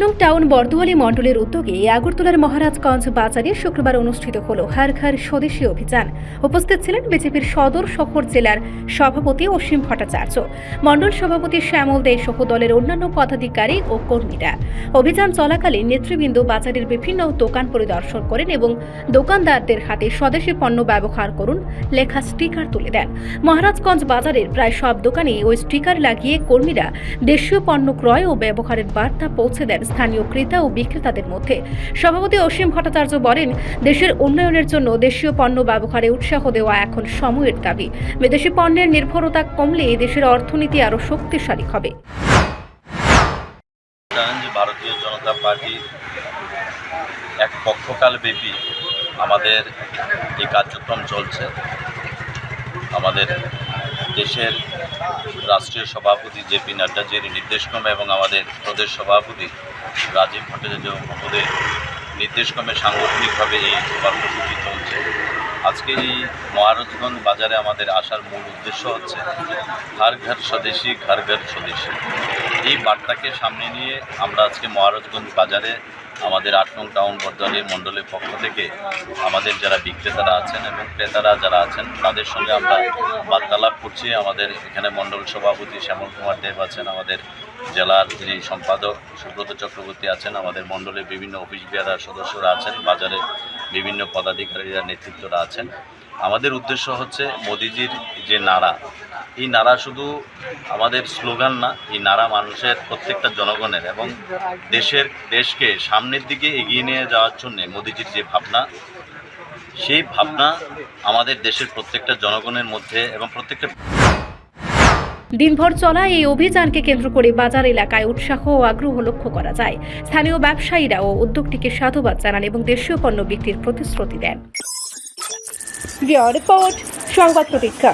নং টাউন বর্দোয়ালি মণ্ডলের উদ্যোগে আগরতলার মহারাজগঞ্জ বাজারে শুক্রবার অনুষ্ঠিত হল হার ঘর স্বদেশী অভিযান। উপস্থিত ছিলেন বিজেপির সদর শহর জেলার সভাপতি অসীম ভট্টাচার্য। মণ্ডল সভাপতি শ্যামল দে সহ দলের অন্যান্য পদাধিকারী ও কর্মীরা। অভিযান চলাকালীন নেতৃবৃন্দ বাজারের বিভিন্ন দোকান পরিদর্শন করেন এবং দোকানদারদের হাতে স্বদেশী পণ্য ব্যবহার করুন লেখা স্টিকার তুলে দেন। মহারাজগঞ্জ বাজারের প্রায় সব দোকানে ওই স্টিকার লাগিয়ে কর্মীরা দেশীয় পণ্য ক্রয় ও ব্যবহারের বার্তা পৌঁছে দেন। স্থানীয় ক্রেতা ও বিক্রেতাদের মধ্যে। সভাপতি অসীম ভট্টাচার্য বলেন, দেশের উন্নয়নের জন্য দেশীয় পণ্য ব্যবহারে উৎসাহ দেওয়া এখন সময়ের দাবি। বিদেশি পণ্যের নির্ভরতা কমলে দেশের অর্থনীতি আরও শক্তিশালী হবে। ভারতীয় জনতা পার্টি এক আমাদের এই কার্যক্রম চলছে। আমাদের দেশের রাষ্ট্রীয় সভাপতি জেপি নাড্ডাজির নির্দেশক্রমে এবং আমাদের প্রদেশ সভাপতি রাজীব ভট্টাচার্য মহোদয়ের নির্দেশক্রমে সাংগঠনিকভাবে এই কর্মসূচি চলছে। আজকে এই মহারাজগঞ্জ বাজারে আমাদের আসার মূল উদ্দেশ্য হচ্ছে ঘর ঘর স্বদেশী ঘর ঘর স্বদেশী। এই বার্তাকে সামনে নিয়ে আমরা আজকে মহারাজগঞ্জ বাজারে আমাদের আট নং টাউন বর্ধমানের মণ্ডলের পক্ষ থেকে আমাদের যারা বিক্রেতারা আছেন এবং ক্রেতারা যারা আছেন, তাদের সঙ্গে আমরা বার্তালাপ করছি। আমাদের এখানে মণ্ডল সভাপতি শ্যামল কুমার দেব আছেন, আমাদের জেলার যিনি সম্পাদক সুব্রত চক্রবর্তী আছেন, আমাদের মণ্ডলের বিভিন্ন অফিস বিহারার সদস্যরা আছেন বাজারে বিভিন্ন পদাধিকারীরা নেতৃত্বরা আছেন। আমাদের উদ্দেশ্য হচ্ছে মোদিজির যে নারা, এই নারা শুধু আমাদের স্লোগান না, এই নারা মানুষের প্রত্যেকটা জনগণের এবং দেশের, দেশকে সামনের দিকে এগিয়ে নিয়ে যাওয়ার জন্য মোদিজির যে ভাবনা, সেই ভাবনা আমাদের দেশের প্রত্যেকটা জনগণের মধ্যে এবং প্রত্যেকটা দিনভর চলা এই অভিযানকে কেন্দ্র করে বাজার এলাকায় উৎসাহ ও আগ্রহ লক্ষ্য করা যায়। স্থানীয় ব্যবসায়ীরা ও উদ্যোগটিকে সাধুবাদ জানান এবং দেশীয় পণ্য বিক্রির প্রতিশ্রুতি দেন। রিপোর্ট, সংবাদ প্রতীক্ষা।